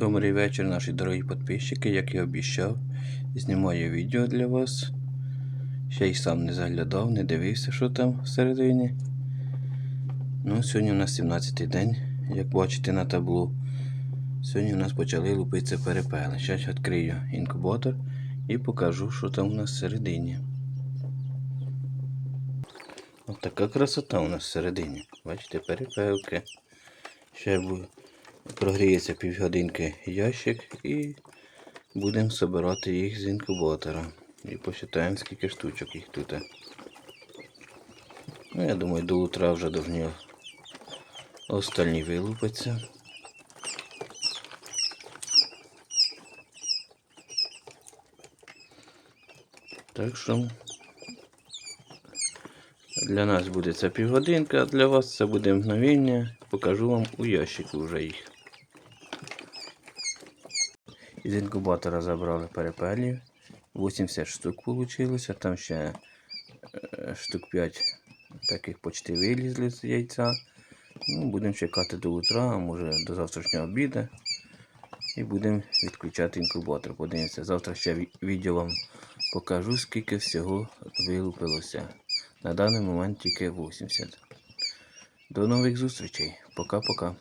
Добрий вечір, наші дорогі підписчики. Як і обіцяв, знімаю відео для вас. Ще й сам не заглядав, не дивився, що там всередині. Ну, сьогодні у нас 17-й день, як бачите на таблу. Сьогодні у нас почали лупитися перепели. Зараз відкрию інкубатор і покажу, що там у нас всередині. Ось така красота у нас всередині. Бачите, перепелки. Ще буде прогріється півгодинки ящик і будемо збирати їх з інкубатора. І посчитаємо, скільки штучок їх тут. Ну, я думаю, до утра вже повинні остальні вилупиться. Так що для нас буде це півгодинка, а для вас це буде мгновення. Покажу вам у ящику вже їх. Із інкубатора забрали перепелів. 80 штук вийшло, там ще е, штук 5 таких почти вилізли з яйця. Ну, будемо чекати до утра, а може до завтрашнього обіду. І будемо відключати інкубатор. Подивимося, завтра ще відео вам покажу, скільки всього вилупилося. На даний момент тільки 80. До нових зустрічей. Пока-пока.